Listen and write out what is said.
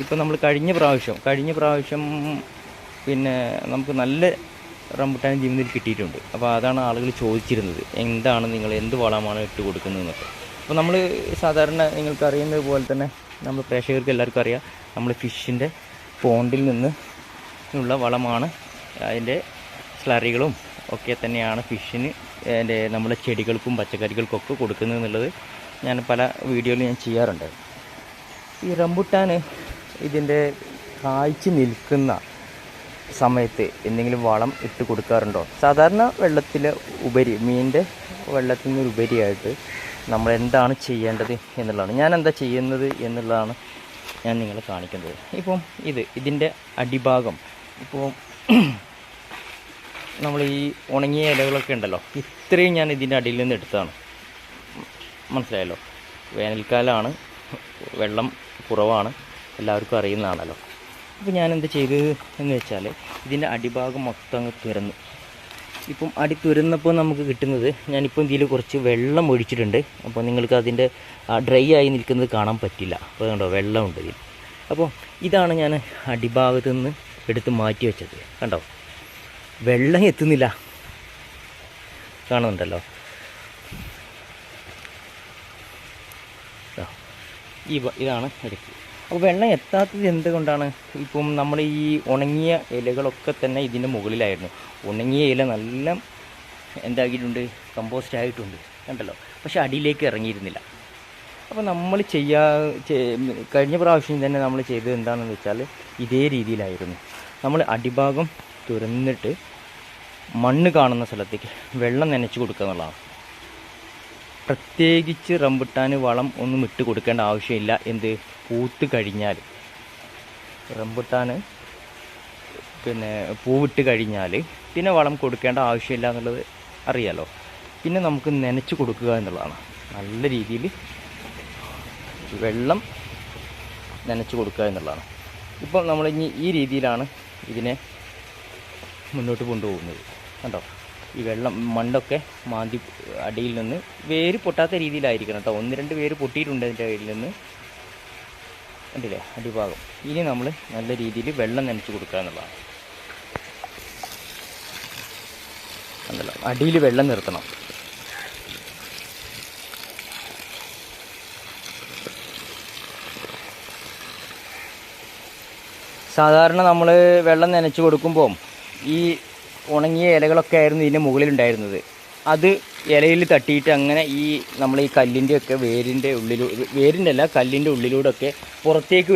ഇപ്പം നമ്മൾ കഴിഞ്ഞ പ്രാവശ്യം കഴിഞ്ഞ പ്രാവശ്യം പിന്നെ നമുക്ക് നല്ല റംബുട്ടാൻ ജീവിതത്തിൽ കിട്ടിയിട്ടുണ്ട്. അപ്പോൾ അതാണ് ആളുകൾ ചോദിച്ചിരുന്നത് എന്താണ് നിങ്ങൾ എന്ത് വളമാണ് ഇട്ട് കൊടുക്കുന്നതെന്നൊക്കെ. അപ്പോൾ നമ്മൾ സാധാരണ നിങ്ങൾക്ക് അറിയുന്നത് പോലെ തന്നെ നമ്മൾ പ്രേക്ഷകർക്ക് എല്ലാവർക്കും അറിയാം നമ്മൾ ഫിഷിന്റെ പോണ്ടിൽ നിന്ന് ഉള്ള വളമാണ് അതിന്റെ സ്ലറികളും ഒക്കെ തന്നെയാണ് ഫിഷിന് എന്റെ നമ്മുടെ ചെടികൾക്കും പച്ചക്കറികൾക്കൊക്കെ കൊടുക്കുന്നത് എന്നുള്ളത് ഞാൻ പല വീഡിയോയിൽ ഞാൻ ചെയ്യാറുണ്ട്. ഈ റംബുട്ടാൻ ഇതിന്റെ കായ്ച്ച് നിൽക്കുന്ന സമയത്ത് എന്തെങ്കിലും വളം ഇട്ട് കൊടുക്കാറുണ്ടോ? സാധാരണ വെള്ളത്തിൽ ഉപരി മീനിന്റെ വെള്ളത്തിൽ നിന്ന് ഉപരിയായിട്ട് നമ്മൾ എന്താണ് ചെയ്യേണ്ടത് എന്നുള്ളതാണ്. ഞാൻ എന്താ ചെയ്യുന്നത് എന്നുള്ളതാണ് ഞാൻ നിങ്ങളെ കാണിക്കുന്നത്. ഇപ്പം ഇത് ഇതിന്റെ അടിഭാഗം. ഇപ്പോൾ നമ്മൾ ഈ ഉണങ്ങിയ ഇലകളൊക്കെ ഉണ്ടല്ലോ ഇത്രയും ഞാൻ ഇതിന്റെ അടിയിൽ നിന്ന് എടുത്തതാണ്. മനസ്സിലായല്ലോ? വേനൽക്കാലമാണ് വെള്ളം കുറവാണ്. എല്ലാവർക്കും അറിയുന്നതാണല്ലോ. അപ്പോൾ ഞാൻ എന്ത് ചെയ്ത് എന്ന് വെച്ചാൽ ഇതിന്റെ അടിഭാഗം മൊത്തം അങ്ങ് തുരന്നു. ഇപ്പം അടി തുരന്നപ്പോൾ നമുക്ക് കിട്ടുന്നത് ഞാനിപ്പം ഇതിൽ കുറച്ച് വെള്ളം ഒഴിച്ചിട്ടുണ്ട്. അപ്പോൾ നിങ്ങൾക്ക് അതിന്റെ ഡ്രൈ ആയി നിൽക്കുന്നത് കാണാൻ പറ്റില്ല. അപ്പോൾ കണ്ടോ വെള്ളമുണ്ട് ഇതിൽ അപ്പോൾ ഇതാണ് ഞാൻ അടിഭാഗത്ത് നിന്ന് എടുത്ത് മാറ്റി വെച്ചത്. കണ്ടോ? വെള്ളം എത്തുന്നില്ല. കാണുന്നുണ്ടല്ലോ? ഈ ഇതാണ് എടുക്കുക അപ്പോൾ വെള്ളം എത്താത്തത് എന്തുകൊണ്ടാണ്? ഇപ്പം നമ്മൾ ഈ ഉണങ്ങിയ ഇലകളൊക്കെ തന്നെ ഇതിന്റെ മുകളിലായിരുന്നു. ഉണങ്ങിയ ഇല നല്ല എന്താക്കിയിട്ടുണ്ട്? കമ്പോസ്റ്റ് ആയിട്ടുണ്ട്. കണ്ടല്ലോ? പക്ഷെ അടിയിലേക്ക് ഇറങ്ങിയിരുന്നില്ല. അപ്പോൾ നമ്മൾ ചെയ്യാ കഴിഞ്ഞ പ്രാവശ്യം തന്നെ നമ്മൾ ചെയ്തത് എന്താണെന്ന് വെച്ചാൽ ഇതേ രീതിയിലായിരുന്നു. നമ്മൾ അടിഭാഗം തുറന്നിട്ട് മണ്ണ് കാണുന്ന സ്ഥലത്തേക്ക് വെള്ളം നനച്ച് കൊടുക്കുക എന്നുള്ളതാണ്. പ്രത്യേകിച്ച് റംബുട്ടാന് വളം ഒന്നും ഇട്ട് കൊടുക്കേണ്ട ആവശ്യമില്ല. എന്ത്? പൂത്ത് കഴിഞ്ഞാൽ റംബുട്ടാന് പിന്നെ പൂവിട്ട് കഴിഞ്ഞാൽ പിന്നെ വളം കൊടുക്കേണ്ട ആവശ്യമില്ല എന്നുള്ളത് അറിയാലോ. പിന്നെ നമുക്ക് നനച്ച് കൊടുക്കുക എന്നുള്ളതാണ്. നല്ല രീതിയിൽ വെള്ളം നനച്ച് കൊടുക്കുക എന്നുള്ളതാണ്. ഇപ്പോൾ നമ്മളിനി ഈ രീതിയിലാണ് ഇതിനെ മുന്നോട്ട് കൊണ്ടുപോകുന്നത്. കണ്ടോ? ഈ വെള്ളം മണ്ണൊക്കെ മാന്തി അടിയിൽ നിന്ന് വേര് പൊട്ടാത്ത രീതിയിലായിരിക്കണം കേട്ടോ ഒന്ന് രണ്ട് വേര് പൊട്ടിയിട്ടുണ്ട് അതിന്റെ അടിയിൽ നിന്ന്. കണ്ടില്ലേ? അടിഭാഗം. ഇനി നമ്മൾ നല്ല രീതിയിൽ വെള്ളം നനച്ച് കൊടുക്കുക എന്നുള്ളതാണ്. കണ്ടല്ലോ? അടിയിൽ വെള്ളം നിർത്തണം. സാധാരണ നമ്മൾ വെള്ളം നനച്ച് കൊടുക്കുമ്പോൾ ഈ ഉണങ്ങിയ ഇലകളൊക്കെ ആയിരുന്നു ഇതിന്റെ മുകളിലുണ്ടായിരുന്നത്. അത് ഇലയിൽ തട്ടിയിട്ട് അങ്ങനെ ഈ നമ്മൾ ഈ കല്ലിന്റെയൊക്കെ വേരിന്റെ ഉള്ളിലൂടെ വേരിന്റെ അല്ല കല്ലിന്റെ ഉള്ളിലൂടെ ഒക്കെ പുറത്തേക്ക്